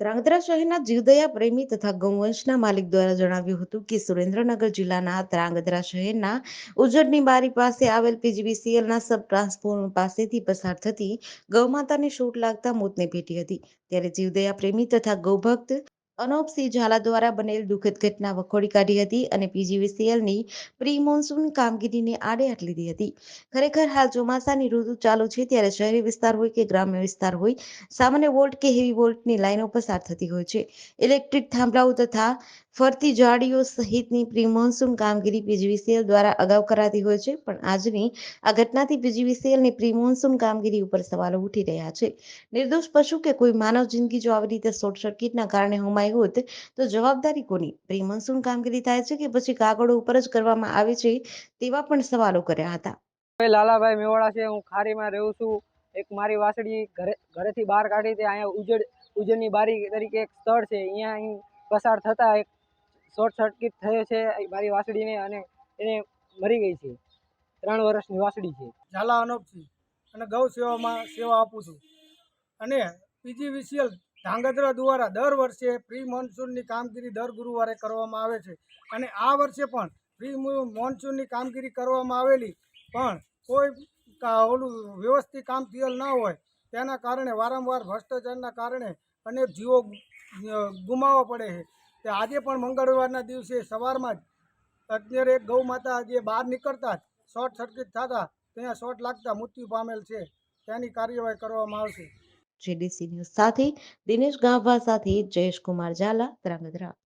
ધ્રાંગધ્રા શહેરના જીવદયા પ્રેમી તથા ગૌવંશના માલિક દ્વારા જણાવ્યું હતું કે સુરેન્દ્રનગર જિલ્લાના ધ્રાંગધ્રા શહેરના ઉજ્જડની બારી પાસે આવેલ પીજીવીસીએલના સબ ટ્રાન્સફોર્મર પાસેથી પસાર થતી ગૌમાતાને શૂટ લાગતા મોતને ભેટી હતી. ત્યારે જીવદયા પ્રેમી તથા ગૌભક્ત અનોપસિંહ ઝાલા દ્વારા બનેલ દુઃખદ ઘટના વખોડી કાઢી હતી અને પીજીવીસીએલની પ્રી મોન્સૂન કામગીરીને આડે હાથ લીધી હતી. ખરેખર હાલ ચોમાસાની ઋતુ ચાલુ છે ત્યારે શહેરી વિસ્તાર હોય કે ગ્રામ્ય વિસ્તાર હોય, સામાન્ય વોલ્ટ કે હેવી વોલ્ટની લાઈનો પસાર થતી હોય છે. ઇલેક્ટ્રિક થાંભલાઓ તથા ફરતી જાળીઓ સહિતની પ્રી મોન્સૂન કામગીરી પીજીવીસીએલ દ્વારા અગાઉ કરાતી હોય છે, પણ આજની આ ઘટનાથી પીજીવીસીએલની પ્રી મોન્સૂન કામગીરી ઉપર સવાલો ઉઠી રહ્યા છે. નિર્દોષ પશુ કે કોઈ માનવ જિંદગી જો આવી રીતે શોર્ટ સર્કિટના કારણે હોમાઈ હોત, તો જવાબદારી કોની? પ્રી મોન્સૂન કામગીરી થાય છે કે પછી કાગળો ઉપર જ કરવામાં આવે છે, તેવા પણ સવાલો કર્યા હતા. ભાઈ લાલાભાઈ મેવાડા છે, હું ખારીમાં રહું છું. એક મારી વાસળી ઘરે, ઘરેથી બહાર કાઢી તે અહીંયા ઉજડ ઉજળની બારી તરીકે એક સ્થળ છે. અહીંયા અહીં પસાર થતાં એક શોર્ટ સર્કિટ થયો છે મારી વાસળીને અને એને મરી ગઈ છે. ત્રણ વર્ષની વાસળી છે. ઝાલા અનોપસિંહ અને ગૌ સેવામાં સેવા આપું છું. અને પીજીવીસીએલ ધાંગધ્રા દ્વારા દર વર્ષે પ્રી મોન્સૂનની કામગીરી દર ગુરુવારે કરવામાં આવે છે. અને આ વર્ષે પણ પ્રી મોન્સૂનની કામગીરી કરવામાં આવેલી, પણ કોઈ ઓલું વ્યવસ્થિત કામ થયેલ ના હોય. તેના કારણે વારંવાર ભ્રષ્ટાચારના કારણે અનેક જીવો ગુમાવવા પડે છે. તે આજે પણ મંગળવારના દિવસે સવારમાં જ અત્યારે એક ગૌ માતા જે બહાર નીકળતા શોર્ટ સર્કિટ થતા ત્યાં શોર્ટ લાગતા મૃત્યુ પામેલ છે. તેની કાર્યવાહી કરવામાં આવશે. જેડીસી ન્યૂઝ સાથે દિનેશ ગાભા સાથે જયેશ કુમાર ઝાલા ધ્રાંગધ્રા